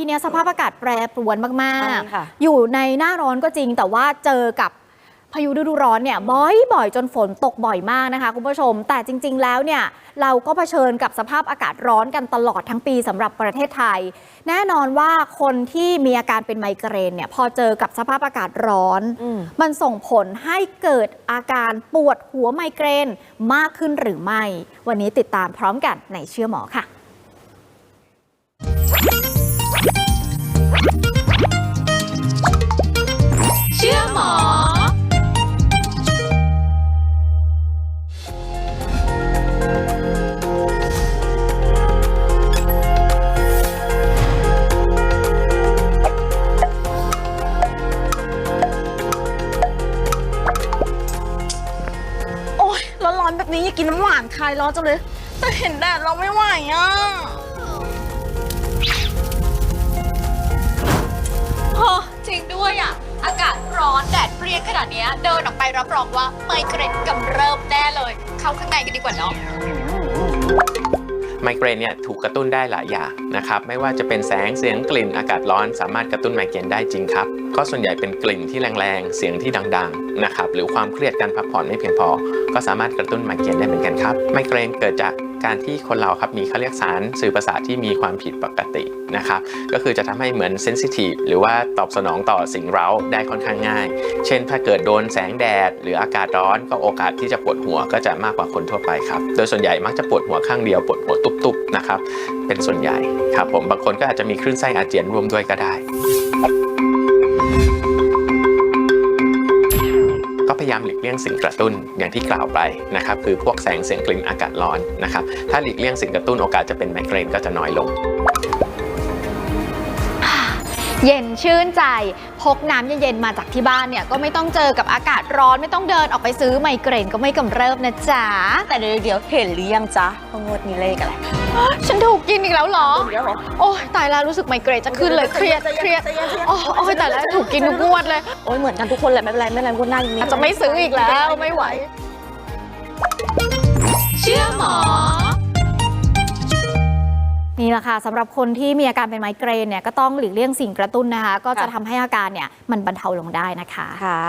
ปีนี้สภาพอากาศแปรปรวนมากใช่ค่ะๆอยู่ในหน้าร้อนก็จริง แต่ว่าเจอกับพายุฤดูร้อนเนี่ยบ่อยๆจนฝนตกบ่อยมากนะคะคุณผู้ชม แต่จริง ๆ แล้วเนี่ยเราก็เผชิญกับสภาพอากาศร้อนกันตลอดทั้งปีสำหรับประเทศไทย แน่นอนว่าคนที่มีอาการเป็นไมเกรนเนี่ยพอเจอกับสภาพอากาศร้อนอืมมันส่งผลให้เกิดอาการปวดหัวไมเกรนมากขึ้นหรือไม่ วันนี้ติดตามพร้อมกันในเชื่อหมอค่ะ นี้อยากกินน้ำหวานคลายร้อนจังเลย แต่เห็นแดดเราไม่ไหวอะโอ้จริงด้วยอะ อากาศร้อนแดดเปรี้ยงขนาดเนี้ยเดินออกไปรับรองว่าไมเกรนกำเริบแน่เลย เข้าข้างในกันดีกว่าเนาะ ไมเกรนเนี่ยถูกกระตุ้นได้หลายอย่างนะครับไม่ว่าจะเป็นแสงเสียงกลิ่นอากาศร้อน สามารถกระตุ้นไมเกรนได้จริงครับก็ส่วนใหญ่เป็นกลิ่นที่แรงๆ เสียงที่ดังๆนะครับหรือความเครียดการพักผ่อนไม่เพียงพอ ก็สามารถกระตุ้นไมเกรนได้เหมือนกันครับไมเกรนเกิดจาก การที่คนเราครับมีเขาเรียกสารสื่อประสาทที่มีความผิดปกตินะครับก็คือจะทำให้เหมือนเซนซิทีฟหรือว่าตอบสนองต่อสิ่งเร้าได้ค่อนข้างง่าย เช่น ถ้าเกิดโดนแสงแดด หรืออากาศร้อนก็โอกาสที่จะปวดหัวก็จะมากกว่าคนทั่วไปครับโดยส่วนใหญ่มักจะปวดหัวข้างเดียวปวดหัวตุบๆนะครับเป็นส่วนใหญ่ครับผมบางคนก็อาจจะมีคลื่นไส้อาเจียนร่วมด้วยก็ได้ พยายามหลีกเลี่ยงสิ่งกระตุ้นอย่างที่กล่าวไปนะครับคือพวกแสงเสียงกลิ่นอากาศร้อนนะครับถ้าหลีกเลี่ยงสิ่งกระตุ้นโอกาสจะเป็นไมเกรนก็จะน้อยลง เย็นชื่นใจ พกน้ำเย็นๆมาจากที่บ้านเนี่ยก็ไม่ต้องเจอกับอากาศร้อนไม่ต้องเดินออกไปซื้อไมเกรนก็ไม่กำเริบนะจ๊ะ แต่เดี๋ยวเดี๋ยวเห็นหรือยังจ๊ะว่างวดนี้เลขอะไรฉันถูกกินอีกแล้วเหรอเดี๋ยวเหรอโอ้ยตายแล้วรู้สึกไมเกรนจะขึ้นเลยเครียดเครียดโอ้ยแต่แล้วถูกกินทุกงวดเลยโอ๊ยเหมือนกันทุกคนแหละไม่เป็นไรไม่เป็นไรงวดหน้ายังมีอาจจะไม่ซื้ออีกแล้วไม่ไหว เชื่อหมอ นี่แหละค่ะสำหรับคนที่มีอาการเป็นไมเกรนเนี่ยก็ต้องหลีกเลี่ยงสิ่งกระตุ้นนะคะ ก็จะทำให้อาการเนี่ยมันบรรเทาลงได้นะคะค่ะ